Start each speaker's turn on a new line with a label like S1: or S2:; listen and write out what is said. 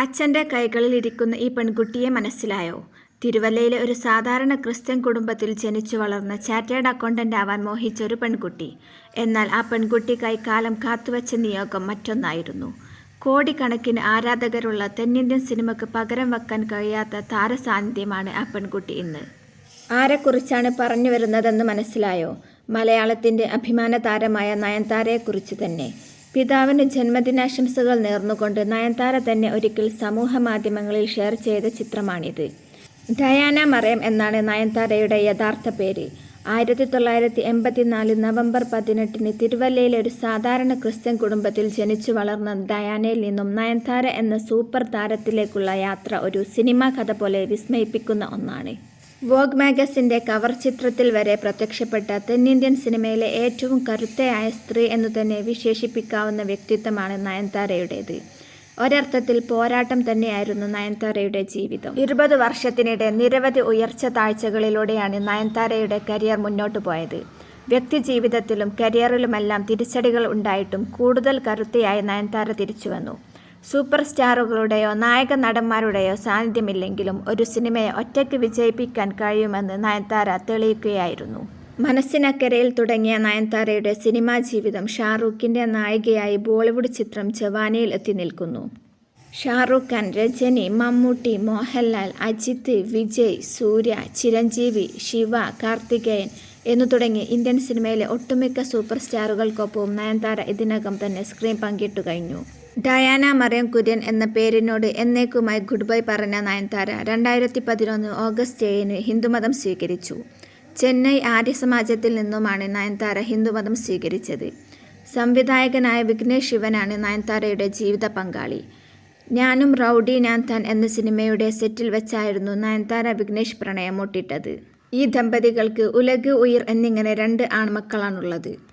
S1: അച്ഛന്റെ കൈകളിലിരിക്കുന്ന ഈ പെൺകുട്ടിയെ മനസ്സിലായോ? തിരുവല്ലയിലെ ഒരു സാധാരണ ക്രിസ്ത്യൻ കുടുംബത്തിൽ ജനിച്ചു വളർന്ന ചാർട്ടേഡ് അക്കൗണ്ടന്റ് ആവാൻ മോഹിച്ച ഒരു പെൺകുട്ടി. എന്നാൽ ആ പെൺകുട്ടിക്കായി കാലം കാത്തുവച്ച നിയോഗം മറ്റൊന്നായിരുന്നു. കോടിക്കണക്കിന് ആരാധകരുള്ള തെന്നിന്ത്യൻ സിനിമയ്ക്ക് പകരം വെക്കാൻ കഴിയാത്ത താരസാന്നിധ്യമാണ് ആ പെൺകുട്ടി ഇന്ന്. ആരെക്കുറിച്ചാണ് പറഞ്ഞു വരുന്നതെന്ന് മനസ്സിലായോ? മലയാളത്തിന്റെ അഭിമാന താരമായ നയൻതാരയെക്കുറിച്ച് തന്നെ. പിതാവിന് ജന്മദിനാശംസകൾ നേർന്നുകൊണ്ട് നയൻതാര തന്നെ ഒരിക്കൽ സമൂഹ മാധ്യമങ്ങളിൽ ഷെയർ ചെയ്ത ചിത്രമാണിത്. ഡയാന മറയം എന്നാണ് നയൻതാരയുടെ യഥാർത്ഥ പേര്. ആയിരത്തി തൊള്ളായിരത്തി എൺപത്തിനാല് നവംബർ പതിനെട്ടിന് തിരുവല്ലയിലെ ഒരു സാധാരണ ക്രിസ്ത്യൻ കുടുംബത്തിൽ ജനിച്ചു വളർന്ന ഡയാനയിൽ നിന്നും നയൻതാര എന്ന സൂപ്പർ താരത്തിലേക്കുള്ള യാത്ര ഒരു സിനിമാ കഥ പോലെ വിസ്മയിപ്പിക്കുന്ന ഒന്നാണ്. വോഗ് മാഗസിന്റെ കവർ ചിത്രത്തിൽ വരെ പ്രത്യക്ഷപ്പെട്ട തെന്നിന്ത്യൻ സിനിമയിലെ ഏറ്റവും കരുത്തയായ സ്ത്രീ എന്ന് തന്നെ വിശേഷിപ്പിക്കാവുന്ന വ്യക്തിത്വമാണ് നയൻതാരയുടേത്. ഒരർത്ഥത്തിൽ പോരാട്ടം തന്നെയായിരുന്നു നയൻതാരയുടെ ജീവിതം. ഇരുപത് വർഷത്തിനിടെ നിരവധി ഉയർച്ച താഴ്ചകളിലൂടെയാണ് നയൻതാരയുടെ കരിയർ മുന്നോട്ടു പോയത്. വ്യക്തിജീവിതത്തിലും കരിയറിലുമെല്ലാം തിരിച്ചടികൾ ഉണ്ടായിട്ടും കൂടുതൽ കരുത്തയായി നയൻതാര തിരിച്ചുവന്നു. സൂപ്പർ സ്റ്റാറുകളുടെയോ നായക നടന്മാരുടെയോ സാന്നിധ്യമില്ലെങ്കിലും ഒരു സിനിമയെ ഒറ്റയ്ക്ക് വിജയിപ്പിക്കാൻ കഴിയുമെന്ന് നയൻതാര തെളിയിക്കുകയായിരുന്നു. മനസ്സിനക്കരയിൽ തുടങ്ങിയ നയൻതാരയുടെ സിനിമാ ജീവിതം ഷാറൂഖിന്റെ നായികയായി ബോളിവുഡ് ചിത്രം ജവാനിയിൽ എത്തി നിൽക്കുന്നു. ഷാറൂഖ് ഖാൻ രജനി മമ്മൂട്ടി മോഹൻലാൽ അജിത്ത് വിജയ് സൂര്യ ചിരഞ്ജീവി ശിവ കാർത്തികേയൻ എന്നു തുടങ്ങി ഇന്ത്യൻ സിനിമയിലെ ഒട്ടുമിക്ക സൂപ്പർ സ്റ്റാറുകൾക്കൊപ്പവും നയൻതാര ഇതിനകം തന്നെ സ്ക്രീൻ പങ്കിട്ടു കഴിഞ്ഞു. ഡയാന മറിയം കുര്യൻ എന്ന പേരിനോട് എന്നേക്കുമായി ഗുഡ് ബൈ പറഞ്ഞ നയൻതാര രണ്ടായിരത്തി പതിനൊന്ന് ഓഗസ്റ്റ് ഏഴിന് ഹിന്ദുമതം സ്വീകരിച്ചു. ചെന്നൈ ആര്യ ആര്യസമാജത്തിൽ നിന്നുമാണ് നയൻതാര ഹിന്ദുമതം സ്വീകരിച്ചത്. സംവിധായകനായ വിഘ്നേഷ് ശിവനാണ് നയൻതാരയുടെ ജീവിത പങ്കാളി. ഞാനും റൗഡി ഞാൻ എന്ന സിനിമയുടെ സെറ്റിൽ വെച്ചായിരുന്നു നയൻതാര വിഘ്നേഷ് പ്രണയം മുട്ടിട്ടത് ഈ ദമ്പതികൾക്ക് ഉലഗ് ഉയിർ എന്നിങ്ങനെ രണ്ട് ആൺമക്കളാണുള്ളത്.